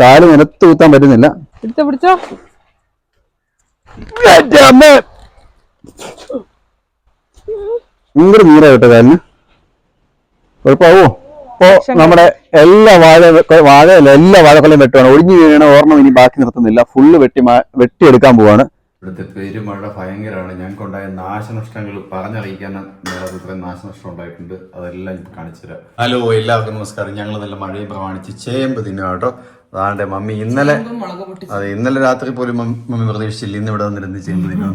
കാൽ നിലത്ത് കൂത്താൻ പറ്റുന്നില്ല. പിടിച്ചോ. പിടിച്ചോ ഭയങ്കര നീര കേട്ടോ കാലിന്. കുഴപ്പമാവോ? ഇപ്പോ നമ്മുടെ എല്ലാ വാഴ വാഴയല്ല എല്ലാ വാഴക്കൊല്ലം വെട്ടുവാണ്. ഒഴിഞ്ഞു വീഴണ ഓർമ്മ ഇനി ബാക്കി നിർത്തുന്നില്ല. ഫുള്ള് വെട്ടി വെട്ടിയെടുക്കാൻ പോവാണ്. ഇവിടുത്തെ പെരുമഴ ഭയങ്കരമാണ്. ഞങ്ങൾക്കുണ്ടായ നാശനഷ്ടങ്ങൾ പറഞ്ഞറിയിക്കാൻ ഇത്രയും നാശനഷ്ടം ഉണ്ടായിട്ടുണ്ട്. അതെല്ലാം ഞാൻ കാണിച്ചു തരാം. ഹലോ എല്ലാവർക്കും നമസ്കാരം. ഞങ്ങൾ നല്ല മഴയും പ്രമാണിച്ച് ചേമ്പ് തിന്നു കേട്ടോ. അതാണ്ട് മമ്മി ഇന്നലെ അതെ ഇന്നലെ രാത്രി പോലും മമ്മി പ്രതീക്ഷിച്ചില്ല. ഇന്ന് ഇവിടെ വന്നിരുന്ന് ചേമ്പ് തിന്നു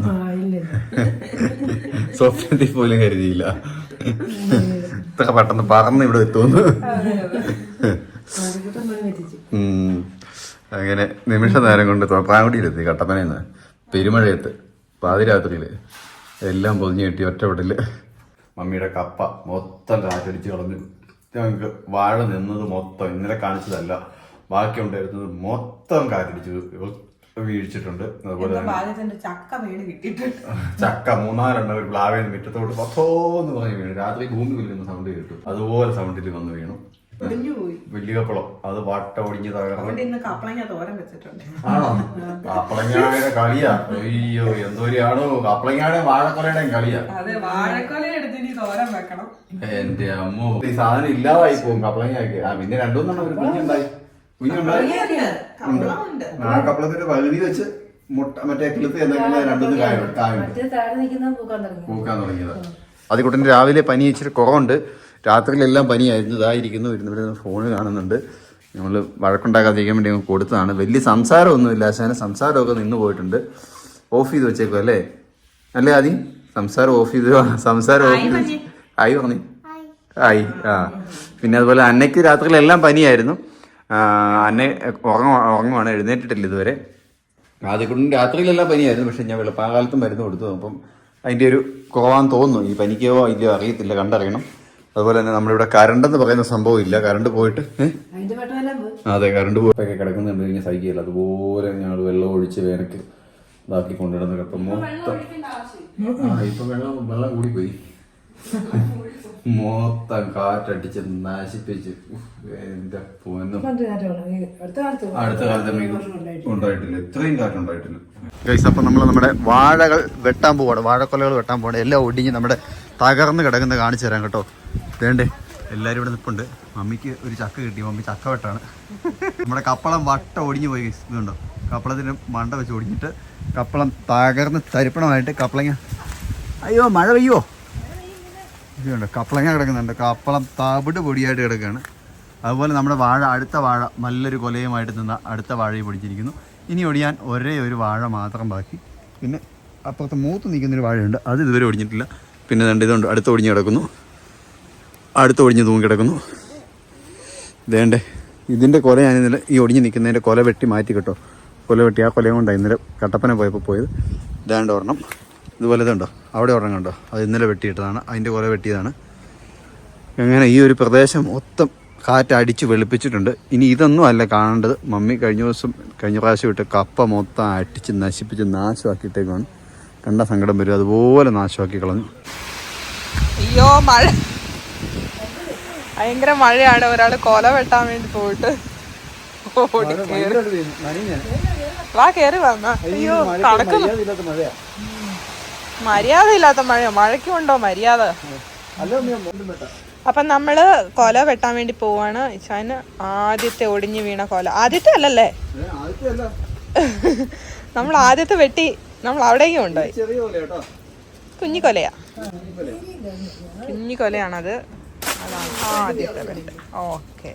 സ്വപ്നത്തിൽ പോലും കരുതിയില്ല. ഇത്ര പെട്ടെന്ന് പറന്ന് ഇവിടെ എത്തുമെന്ന്. ഉം. അങ്ങനെ നിമിഷ നേരം കൊണ്ട് തോപ്രാങ്കുടിയിലെത്തി കട്ടപ്പനയിൽ പെരുമഴയത്ത് പാതിരാത്രിയിൽ എല്ലാം പൊതിഞ്ഞു കിട്ടി ഒറ്റപ്പെട്ടിൽ മമ്മിയുടെ കപ്പ മൊത്തം കാറ്റടിച്ച് കളഞ്ഞു. ഞങ്ങൾക്ക് വാഴ നിന്നത് മൊത്തം ഇന്നലെ കാണിച്ചതല്ല ബാക്കി ഉണ്ടായിരുന്നത് മൊത്തം കാറ്റടിച്ച് വീഴിച്ചിട്ടുണ്ട്. അതുപോലെ തന്നെ ചക്ക മൂന്നാലെണ്ണ കിട്ടിയിട്ടുണ്ട്. ചക്ക മൂന്നാലെണ്ണം ഒരു പ്ലാവേന്ന് മുറ്റത്തോട്ട് പത്തോന്ന് പറഞ്ഞ് വീണു. രാത്രി ഭൂമി വിൽക്കുന്ന സൗണ്ട് കേട്ടു. അതുപോലെ സൗണ്ടിൽ വന്ന് വീണു. വലിയ കപ്പളം അത് വാട്ട ഒടിഞ്ഞ് തകർന്നു. അതുകൊണ്ട് ഇന്ന് കപ്പളങ്ങ തോരൻ വെച്ചിട്ടുണ്ട്. ആണോ? കളിയാ. അയ്യോ എന്തോരിയാണോ. കപ്പളങ്ങാടെ വാഴക്കൊലയുടെയും കളിയാ. അതെ വാഴക്കൊല എടുത്ത് ഇനി തോരൻ വെക്കണം. എന്റെ അമ്മോ. ഈ സാധനം ഇല്ലാതായി പോകും കപ്പളങ്ങയൊക്കെ. ആ പിന്നെ രണ്ടുമൂന്നെണ്ണം ഒരു കുഞ്ഞുണ്ടായി. കുഞ്ഞുണ്ടായി? ആ കപ്പളത്തിന്റെ പകുതി വെച്ച് മുട്ട മറ്റേ കിളുത്ത് എന്തെങ്കിലും രണ്ടുമൂന്ന് കായ പൂക്കാൻ തുടങ്ങിയത്. അതിക്കുട്ടന് രാവിലെ പനി ഇച്ചിരി കുറവുണ്ട്. രാത്രിയിലെല്ലാം പനിയായിരുന്നു. ഇതായിരിക്കുന്നു. ഇരുന്നിവിടെ ഫോൺ കാണുന്നുണ്ട്. നമ്മൾ വഴക്കുണ്ടാക്കാതിരിക്കാൻ വേണ്ടി ഞങ്ങൾ കൊടുത്തതാണ്. വലിയ സംസാരമൊന്നുമില്ല. ആശാന സംസാരമൊക്കെ നിന്ന് പോയിട്ടുണ്ട്. ഓഫ് ചെയ്ത് വെച്ചേക്കും അല്ലേ? അല്ലേ ആദ്യം സംസാരം ഓഫ് ചെയ്ത് സംസാരം ഓഫ് ചെയ്ത് ആയി പറഞ്ഞു. ആയി. ആ. പിന്നെ അതുപോലെ അന്നയ്ക്ക് രാത്രിയിലെല്ലാം പനിയായിരുന്നു. അന്നെ അന്ന ഉറങ്ങ ഉറങ്ങുവാണ്. എഴുന്നേറ്റിട്ടില്ല ഇതുവരെ. ആദ്യക്കുണ്ടും രാത്രിയിലെല്ലാം പനിയായിരുന്നു. പക്ഷെ ഞാൻ വെളുപ്പാകാലത്തും മരുന്ന് കൊടുത്തു. അപ്പം അതിന്റെ ഒരു കുറവാന്ന് തോന്നുന്നു. ഈ പനിക്കോ ഇല്ലയോ അറിയത്തില്ല. കണ്ടറിയണം. അതുപോലെ തന്നെ നമ്മളിവിടെ കറണ്ട് എന്ന് പറയുന്ന സംഭവം ഇല്ല. കറണ്ട് പോയിട്ട്? അതെ കറണ്ട് പോയിട്ടൊക്കെ കിടക്കുന്നുണ്ട് കഴിഞ്ഞാൽ സഹിക്കില്ല അതുപോലെ ഞങ്ങൾ വെള്ളം ഒഴിച്ച് വേനക്ക് ഇതാക്കി കൊണ്ടുവരുന്നത് അപ്പം മൊത്തം ആ ഇപ്പൊ വെള്ളം വെള്ളം കൂടിപ്പോയി. മൊത്തം കാറ്റടിച്ച് നശിപ്പിച്ച്. ഉഫ്, എന്റെ പൊന്നും. അടുത്ത കാലത്ത് ഉണ്ടായിട്ടില്ല. ഇത്രയും കാറ്റ് ഉണ്ടായിട്ടില്ല. ഗൈസ് അപ്പൊ നമ്മൾ നമ്മുടെ വാഴകൾ വെട്ടാൻ പോവാണ്. വാഴക്കൊലകൾ വെട്ടാൻ പോവാണ്. എല്ലാം ഒടിഞ്ഞ് നമ്മുടെ തകർന്ന് കിടക്കുന്ന കാണിച്ചു തരാം കേട്ടോ. വേണ്ടേ എല്ലാരും ഇവിടെ നിൽപ്പുണ്ട് മമ്മിക്ക് ഒരു ചക്ക കിട്ടി. മമ്മി ചക്ക വെട്ടാണ്. നമ്മുടെ കപ്പളം വട്ട ഒടിഞ്ഞു പോയി. ഇതുണ്ടോ? കപ്പളത്തിന് മണ്ട വെച്ച് ഒടിഞ്ഞിട്ട് കപ്പളം തകർന്ന് തരിപ്പണമായിട്ട് കപ്പളങ്ങ അയ്യോ മഴ പെയ്യോ ഇതുണ്ട്? കപ്പളങ്ങ കിടക്കുന്നുണ്ട്. കപ്പളം തവിട് പൊടിയായിട്ട് കിടക്കുകയാണ്. അതുപോലെ നമ്മുടെ വാഴ അടുത്ത വാഴ നല്ലൊരു കൊലയുമായിട്ട് നിന്ന അടുത്ത വാഴയും പൊടിച്ചിരിക്കുന്നു. ഇനി ഒടിയാൻ ഒരേ ഒരു വാഴ മാത്രം ബാക്കി. പിന്നെ അപ്പുറത്ത് മൂത്ത് നിൽക്കുന്നൊരു വാഴയുണ്ട്. അത് ഇതുവരെ ഒടിഞ്ഞിട്ടില്ല. പിന്നെ രണ്ട് ഇതുണ്ട്. അടുത്ത് ഒടിഞ്ഞ് കിടക്കുന്നു. അടുത്ത് ഒടിഞ്ഞ് തൂങ്ങി കിടക്കുന്നു. വേണ്ടേ ഇതിന്റെ കൊല ഞാൻ ഇന്നലെ ഈ ഒടിഞ്ഞ് നിൽക്കുന്നതിന്റെ കൊല വെട്ടി മാറ്റി കിട്ടോ. കൊല വെട്ടി ആ കൊലയും കൊണ്ടാണ് ഇന്നലെ കട്ടപ്പന പോയപ്പോൾ പോയത്. ഇതാണ്ട് ഒരെണ്ണം. ഇതുപോലെ ഇതുണ്ടോ? അവിടെ ഒരെണ്ണം കണ്ടോ? അത് ഇന്നലെ വെട്ടിയിട്ടതാണ്. അതിന്റെ കൊല വെട്ടിയതാണ്. അങ്ങനെ ഈ ഒരു പ്രദേശം മൊത്തം കാറ്റടിച്ച് വെളുപ്പിച്ചിട്ടുണ്ട്. ഇനി ഇതൊന്നും അല്ല കാണേണ്ടത്. മമ്മി കഴിഞ്ഞ ദിവസം കഴിഞ്ഞ പ്രാവശ്യം ഇട്ട് കപ്പ മൊത്തം അടിച്ച് നശിപ്പിച്ച് നാശമാക്കിയിട്ടേക്കാണ് കണ്ട സങ്കടം വരും. അതുപോലെ നാശമാക്കി കളഞ്ഞു. അയ്യോ മഴ. ഭയങ്കര മഴയാണ്. ഒരാൾ കൊല വെട്ടാൻ വേണ്ടി പോയിട്ട് ഓടി കയറി വാ കേറി വന്ന അയ്യോ മര്യാദ ഇല്ലാത്ത മഴയോ. മഴയ്ക്കുണ്ടോ മര്യാദ? അപ്പൊ നമ്മൾ കൊല വെട്ടാൻ വേണ്ടി പോവാണ്. ഇച്ചാന് ആദ്യത്തെ ഒടിഞ്ഞു വീണ കൊല. ആദ്യത്തെ അല്ലല്ലേ? നമ്മൾ ആദ്യത്തെ വെട്ടി നമ്മൾ അവിടേക്കും ഉണ്ടായി കുഞ്ഞിക്കൊലയാ കുഞ്ഞിക്കൊലയാണത് ആദ്യത്തെ വെട്ട് ഓക്കെ.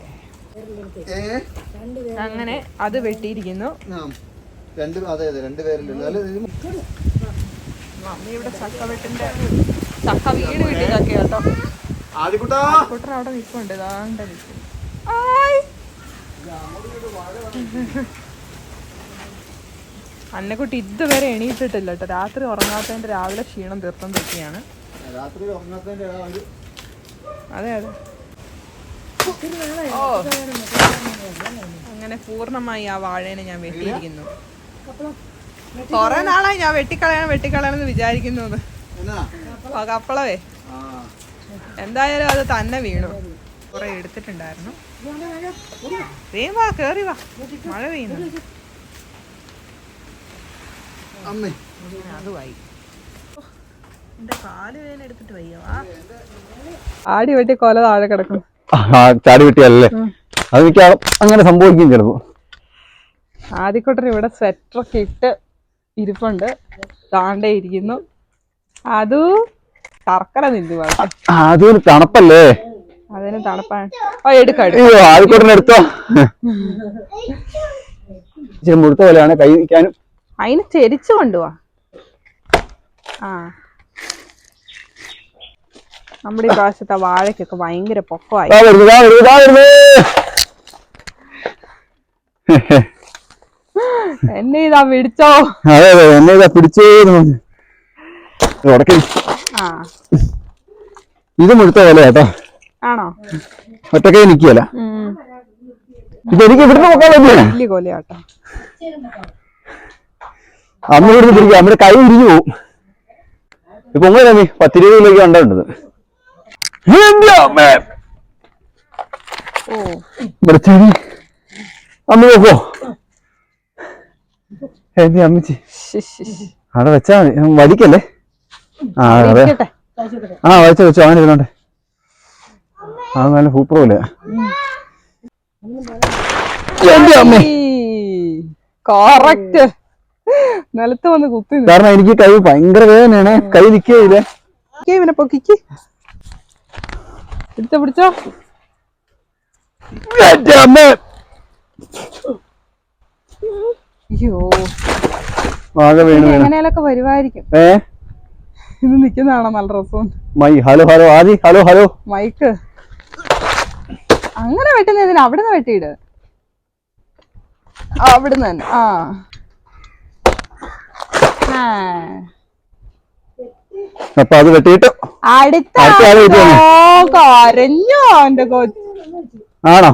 അങ്ങനെ അത് വെട്ടിയിരിക്കുന്നു. മമ്മി ഇവിടെ ചക്ക വെട്ടിന്റെ ചക്ക വീട് വീട്ടിൽ ചക്ക കേട്ടോ അവിടെ നിൽപ്പുണ്ട്. ഇതാണ്ട്. അന്നക്കുട്ടി ഇതുവരെ എണീറ്റിട്ടില്ല കേട്ടോ. രാത്രി ഉറങ്ങാത്തതിന്റെ രാവിലെ ക്ഷീണം തീർത്തം തെറ്റിയാണ്. രാത്രി അതെ അതെ. ഓ. അങ്ങനെ പൂർണമായി ആ വാഴേനെ ഞാൻ വെട്ടിയിരിക്കുന്നു. കുറെ നാളായി ഞാൻ വെട്ടിക്കളയണം വെട്ടിക്കളയണം എന്ന് വിചാരിക്കുന്നു. കപ്പളവേ. ആ. എന്തായാലും അത് തന്നെ വീണു. കുറെ എടുത്തിട്ടുണ്ടായിരുന്നു. വേവാ വാ കേറി വാ. മഴ പെയ്യുന്നു. അമ്മേ. അതുമായി. എന്റെ കാൽ വേദന എടുത്തിട്ട് വയ്യ. ആടി വെട്ടി കൊല താഴെ കിടക്കും ചാടി വെട്ടിയല്ലേ അത് മിക്കവാറും അങ്ങനെ സംഭവിക്കും ചിലപ്പോ ആദ്യക്കൊട്ടർ ഇവിടെ സ്വെറ്ററൊക്കെ ഇട്ട് ഇരിപ്പുണ്ട്. താണ്ടേ ഇരിക്കുന്നു. അതു കറക്കല നിന്നു അതൊരു തണുപ്പല്ലേ? അതിന് തണുപ്പാണ്. ഓ എടുക്കാം എടുത്തോ. മുഴുത്ത പോലെയാണ് കൈ നിൽക്കാനും അതിന് ചെരിച്ചു കൊണ്ടുപോവാ ആ. നമ്മുടെ ഈ പ്രാവശ്യത്തെ വാഴയ്ക്കൊക്കെ ഭയങ്കര പൊക്കമായി. എന്നെ ഇതാ പിടിച്ചോ? അതെ അതെ എന്നെ ഇതാ പിടിച്ചേ ഇത് മുഴുത്ത പോലെ കേട്ടോ. ആണോ? ഒറ്റക്കൈ നിക്കല ഇതെനിക്ക് ഇത് എനിക്ക് ഇവിടുന്ന് നോക്കാൻ പറ്റില്ല വലിയ കൊലയാട്ടോ. അമ്മ ഇവിടുന്ന് പിടിക്കുക അമ്മയുടെ കൈ ഇരിഞ്ഞു പോവും. ഇപ്പൊ ഒന്നല്ല നീ പത്തിരുപത് കിലോയ്ക്ക് കണ്ടുണ്ടത് അമ്മ നോക്കോ. എന്റെ അമ്മച്ചി. അവിടെ വെച്ചാ വടിക്കല്ലേ? ആ അതെ. ആ വെച്ചോ വെച്ചോ അങ്ങനെ ഇരുന്നോണ്ട് അത് നല്ല സൂപ്പർ പോലെ. എന്റെ അമ്മേ? കറക്റ്റ് നിലത്ത് വന്ന് കുത്തി കാരണം എനിക്ക് കൈ ഭയങ്കര വേദനയാണ്. കൈ നിൽക്കുകയില്ലേ ഇവനെ പൊക്കിക്ക്. പിടിച്ചോ പിടിച്ചോ. അയ്യോ. എങ്ങനെയാലൊക്കെ വരുമായിരിക്കും ഏ? ഇത് നിക്കുന്നതാണോ നല്ല രസം my hello hello Adi hello hello. Mic. അങ്ങനെ വെട്ടുന്നതിന് അവിടുന്ന് വെട്ടിയിട്. അവിടുന്ന് തന്നെ. ആ. അപ്പൊ അത് വെട്ടിയിട്ട് അടുത്ത കരഞ്ഞോ എന്റെ കൊച്ചു ആണോ?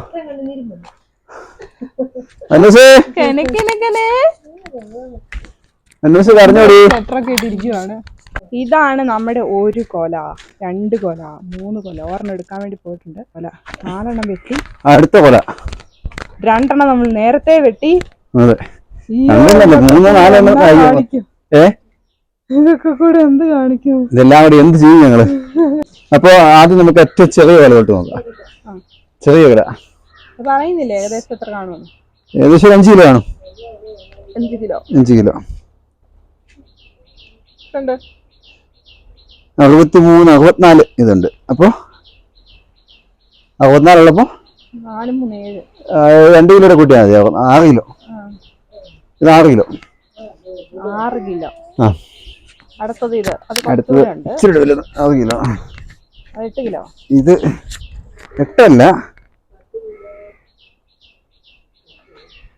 ഇതാണ് നമ്മുടെ ഒരു കൊല. രണ്ട് കൊല. മൂന്ന് കൊല. ഒരെണ്ണം എടുക്കാൻ വേണ്ടി പോയിട്ടുണ്ട്. കൊല. നാലെണ്ണം വെട്ടി. അടുത്ത കൊല. രണ്ടെണ്ണം നമ്മൾ നേരത്തെ വെട്ടി. മൂന്നോ നാലെണ്ണം? ഏ? ഇതൊക്കെ കൂടെ എന്ത് കാണിക്കും? ഇതെല്ലാം കൂടി എന്ത് ചെയ്യും ഞങ്ങൾ? അപ്പൊ ആദ്യം നമുക്ക് ഏറ്റവും ചെറിയ വില തൊട്ട് നോക്കാം. ചെറിയ വില. പറയുന്നില്ലേ ഏകദേശം എത്ര കാണും ഏകദേശം അഞ്ച് കിലോ കാണും. അഞ്ച് കിലോ. അഞ്ച് കിലോ. ഉണ്ട് അറുപത്തി മൂന്ന് അറുപത്തിനാല് ഇതുണ്ട്. അപ്പൊ? അറുപത്തിനാലുള്ളപ്പോ രണ്ട് കിലോയുടെ കൂട്ടിയാൽ മതി. ആറ് കിലോ. ഇത് ആറ് കിലോ. ആറ് കിലോ. ആ. അടുത്തത് ഇത്. അത് അടുത്തത് ഉണ്ട് ഇച്ചിരി വലുത്. ആറ് കിലോ. എട്ട് കിലോ. ഇത് എട്ടല്ല.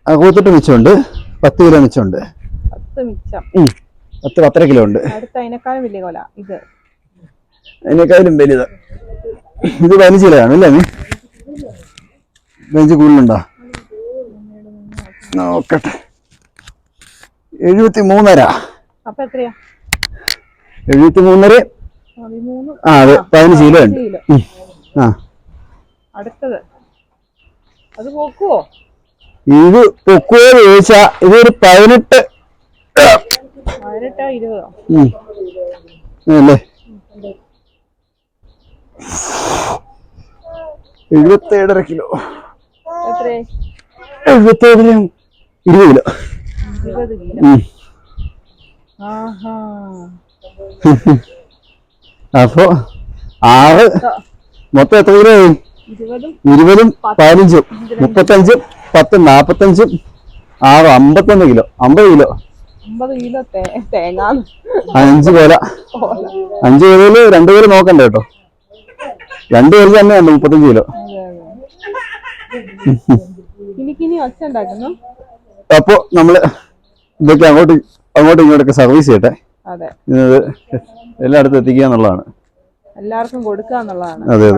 കൂത്തിട്ട് മിച്ചമുണ്ട്. പത്ത് കിലോ മിച്ചമുണ്ട്. പത്ത് മിച്ചം. പത്ത് പത്തര കിലോ ഉണ്ട്. അടുത്ത അതിനേക്കാളും വലിയ കൊല. ഇത്. അതിനേക്കാളും വലുത്. ഇത് പതിനഞ്ച് കിലോ ആണ് അല്ലേ പതിനഞ്ച് കൂടുതലുണ്ടോ? നോക്കട്ടെ എഴുപത്തി മൂന്നര എഴുപത്തി മൂന്നര ആ അതെ പതിനഞ്ച് കിലോ ഉണ്ട്. ആ. അടുത്തത്. അത് പോക്കുവോ? ഇത് പൊക്കുവോ ചോദിച്ചാ ഇതൊരു പതിനെട്ട്. പതിനെട്ടോ ഇരുപതോ? അല്ലേ? എഴുപത്തേഴര കിലോ. എഴുപത്തേഴിലും എഴുപത്തേഴര ഇരുപത് കിലോ. ഇരുപത് കിലോ ആഹാ. അപ്പൊ ആറ് മൊത്തം എത്ര കിലോ ഇരുപതും പതിനഞ്ചും. മുപ്പത്തഞ്ചും പത്ത് നാപ്പത്തഞ്ചും ആറ് അമ്പത്തൊന്ന് കിലോ. അമ്പത് കിലോ. അഞ്ച് കൊല അഞ്ച് പേരിൽ രണ്ട് പേര് നോക്കണ്ട കേട്ടോ. രണ്ടു പേര് തന്നെ ഉണ്ട് മുപ്പത്തഞ്ച് കിലോ. അപ്പൊ നമ്മൾ ഇതൊക്കെ അങ്ങോട്ട് അങ്ങോട്ടും ഇങ്ങോട്ടൊക്കെ സർവീസ് ചെയ്യട്ടെ. ഇത് എല്ലായിടത്തും എത്തിക്കുക എന്നുള്ളതാണ്. എല്ലാവർക്കും കൊടുക്കുക എന്നുള്ളതാണ് അതെ.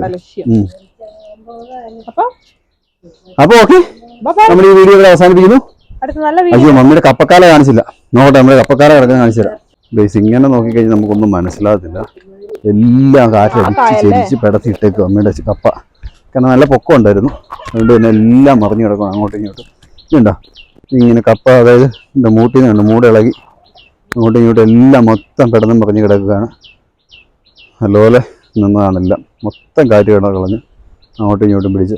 അപ്പൊ അപ്പൊ ഓക്കെ. നമ്മൾ ഈ വീഡിയോ അവസാനിപ്പിക്കുന്നു. അയ്യോ മമ്മിയുടെ കപ്പക്കാല കാണിച്ചില്ല. നോക്കട്ടെ നമ്മുടെ കപ്പക്കാല കിടക്കാൻ കാണിച്ചു തരാം ബേസ് ഇങ്ങനെ നോക്കിക്കഴിഞ്ഞാൽ നമുക്കൊന്നും മനസ്സിലാകത്തില്ല. എല്ലാം കാറ്റടിച്ച്? ചെരിച്ച് പെടത്തി ഇട്ടേക്കും അമ്മയുടെ കപ്പ. കാരണം നല്ല പൊക്കം ഉണ്ടായിരുന്നു അതുകൊണ്ട് തന്നെ എല്ലാം മറിഞ്ഞു കിടക്കും അങ്ങോട്ടും ഇങ്ങോട്ടും. ഇതുണ്ടോ? ഇങ്ങനെ കപ്പ അതായത് എന്റെ മൂട്ടിൽ നിന്നുണ്ട് മൂടിളകി അങ്ങോട്ടും ഇങ്ങോട്ടും എല്ലാം മൊത്തം കിടന്നും പറഞ്ഞ് കിടക്കുകയാണ്. അതുപോലെ നിന്നതാണെല്ലാം മൊത്തം കാറ്റ് കിടന്ന് കളഞ്ഞ് അങ്ങോട്ടും ഇങ്ങോട്ടും പിടിച്ച്.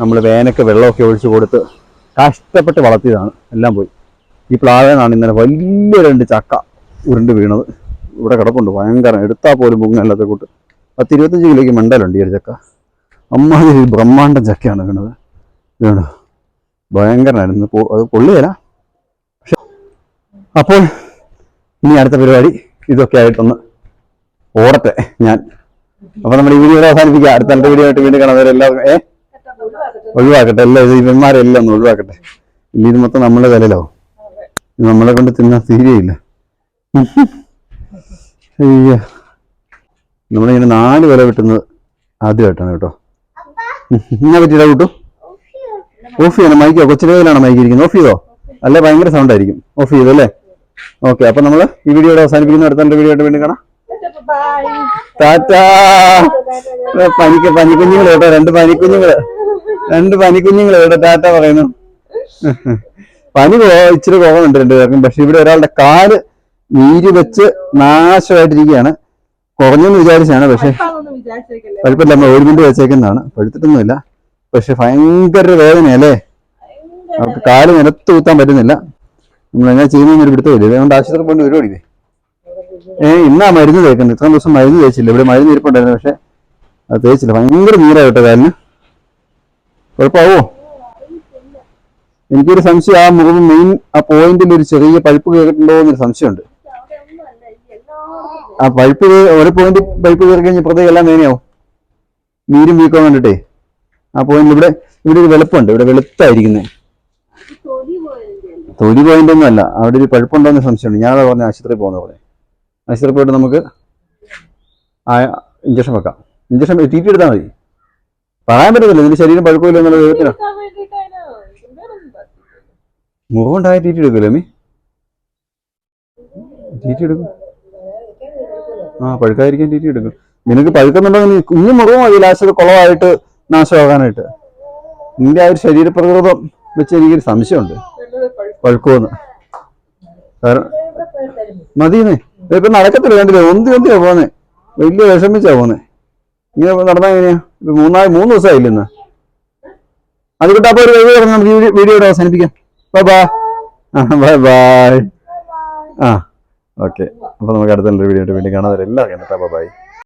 നമ്മൾ വേനൊക്കെ വെള്ളമൊക്കെ ഒഴിച്ച് കൊടുത്ത് കഷ്ടപ്പെട്ട് വളർത്തിയതാണ്. എല്ലാം പോയി. ഈ പ്ലാവേനാണ് ഇന്നലെ വലിയ രണ്ട് ചക്ക ഉരുണ്ട് വീണത്. ഇവിടെ കിടപ്പുണ്ട് ഭയങ്കര. എടുത്താൽ പോലും പൊങ്ങല്ലാത്ത കൂട്ട്. പത്ത് ഇരുപത്തഞ്ച് കിലോയ്ക്ക് മണ്ടലുണ്ട് ഈ ഒരു ചക്ക. അമ്മാതിരി ബ്രഹ്മാണ്ടം ചക്കയാണ് വീണത്. വീണത് ഭയങ്കരനായിരുന്നു. പോ- അത് പൊള്ളിയല്ല. പക്ഷെ അപ്പോൾ ഇനി അടുത്ത പരിപാടി ഇതൊക്കെ ആയിട്ടൊന്ന് ഓടട്ടെ ഞാൻ. അപ്പൊ നമ്മുടെ ഈ വീഡിയോ അവസാനിപ്പിക്കാം. അടുത്ത അടുത്ത വീഡിയോ ആയിട്ട് വീണ്ടും കാണാൻ ഏ? ഒഴിവാക്കട്ടെ. എല്ലാം ഇവന്മാരെല്ലാം ഒന്ന് ഒഴിവാക്കട്ടെ. ഇനി ഇത് മൊത്തം നമ്മുടെ തലയിലാവും. നമ്മളെ കൊണ്ട് തിന്നാൻ തീരെയില്ല അയ്യോ. നമ്മളിങ്ങനെ നാല് വില കിട്ടുന്നത് ആദ്യമായിട്ടാണ് കേട്ടോ. ഇങ്ങനെ പറ്റിയിട്ടാ കൂട്ടു? ഓഫ് ചെയ്യണം മൈക്കോ കൊച്ചിലെ കയ്യിലാണോ മൈക്ക് ഇരിക്കുന്നത്? ഓഫ് ചെയ്തോ? അല്ലേ ഭയങ്കര സൗണ്ട് ആയിരിക്കും. ഓഫ് ചെയ്തു അല്ലേ? ഓക്കെ അപ്പൊ നമ്മൾ ഈ വീഡിയോയുടെ അവസാനിപ്പിക്കുന്ന. അടുത്ത വീഡിയോ ആയിട്ട് വീണ്ടും കാണാം. ടാറ്റാ! പനിക്ക് പനിക്കുഞ്ഞുങ്ങൾ കേട്ടോ രണ്ട് പനിക്കുഞ്ഞുങ്ങൾ. രണ്ട് പനിക്കുഞ്ഞുങ്ങൾ കേട്ടോ ടാറ്റ പറയുന്നു. പനി ഇച്ചിരി കോപമുണ്ട് രണ്ടുപേർക്കും. പക്ഷെ ഇവിടെ ഒരാളുടെ കാൽ നീര് വെച്ച് നാശമായിട്ടിരിക്കുകയാണ്. കുറഞ്ഞെന്ന് വിചാരിച്ചാണ് പക്ഷെ പഴുപ്പല്ല നമ്മൾ ഒരു നമ്മൾ ഓയിൽമെന്റ് വെച്ചേക്കുന്നതാണ്. പഴുത്തിട്ടൊന്നുമില്ല. പക്ഷെ ഭയങ്കര വേദനയല്ലേ? അവർക്ക് കാൽ നിലത്ത് കൂത്താൻ പറ്റുന്നില്ല. നമ്മൾ എങ്ങനെ ചെയ്യുന്നൊരു പിടുത്തമില്ല. അതുകൊണ്ട് ആശുപത്രി കൊണ്ട് പരിപാടി ഏ ഇന്നാ മരുന്ന് തേക്കുന്നത്. ഇത്രയും ദിവസം മരുന്ന് തേച്ചില്ല. ഇവിടെ മരുന്ന് ഇരിപ്പുണ്ടായിരുന്നു. പക്ഷെ അത് തേച്ചില്ല. ഭയങ്കര നീരായിട്ടോ കാലിന്? കുഴപ്പമാവോ? എനിക്കൊരു സംശയം. ആ മുഖം മെയിൻ ആ പോയിന്റിൽ ഒരു ചെറിയ പഴുപ്പ് കയറിയിട്ടുണ്ടോ എന്നൊരു സംശയമുണ്ട്. ആ പഴുപ്പ് ഒരു പോയിന്റ് പഴുപ്പ് കയറി കഴിഞ്ഞ ഇപ്പുറത്തേക്ക് എല്ലാം വേനയാവും നീരും വീക്കാൻ കണ്ടിട്ടേ. ആ പോയിന്റ് ഇവിടെ ഇവിടെ ഒരു വെളുപ്പുണ്ട് ഇവിടെ വെളുത്തായിരിക്കുന്നത് തൊലി പോയിന്റ് ഒന്നും അല്ല. അവിടെ ഒരു പഴുപ്പുണ്ടോ എന്ന് സംശയമുണ്ട്. ഞാൻ പറഞ്ഞ ആശുപത്രിയിൽ പോകുന്ന പോലെ ആശുപത്രി പോയിട്ട് നമുക്ക് ആ ഇഞ്ചക്ഷൻ വെക്കാം. ഇഞ്ചക്ഷൻ ടി ടി എടുത്താൽ മതി. പറയാൻ പറ്റത്തില്ല. ഇതിന്റെ ശരീരം പഴുപ്പില്ല എന്നുള്ള ദൈവത്തിനോ. മുഖമുണ്ടായ ടി ടി എടുക്കില്ലേ അമ്മി. ടി ടി എടുക്കും. ആ പഴുക്കായിരിക്കാൻ ടി ടി എടുക്കും. നിനക്ക് പഴുക്കുന്നുണ്ടെങ്കിൽ ഇനി മുഖവും മതി. ലാസ്റ്റ് കുളമായിട്ട് നാശമാകാനായിട്ട്. നിന്റെ ആ ഒരു ശരീരപ്രകൃതം വെച്ച് എനിക്കൊരു സംശയമുണ്ട്. പഴുക്കുമെന്ന് കാരണം മതിയെന്നേ. ഇപ്പൊ നടക്കത്തില്ല കണ്ടില്ലേ? ഒന്തി ഒന്തിയാ പോന്നെ. വലിയ വിഷമിച്ചാ പോന്നെ. ഇങ്ങനെ നടന്നാ എങ്ങനെയാ? മൂന്നായി മൂന്ന് ദിവസമായില്ല ഇന്ന്. അത് കിട്ടാ അപ്പൊ ഒരു വീഡിയോ പറഞ്ഞു നമുക്ക് വീഡിയോ അവസാനിപ്പിക്കാം. ബൈ ബൈ ബൈ ആ ഓക്കെ അപ്പൊ നമുക്ക് അടുത്ത വീഡിയോ വീണ്ടും കാണാതെ എല്ലാവർക്കും ബൈ ബൈ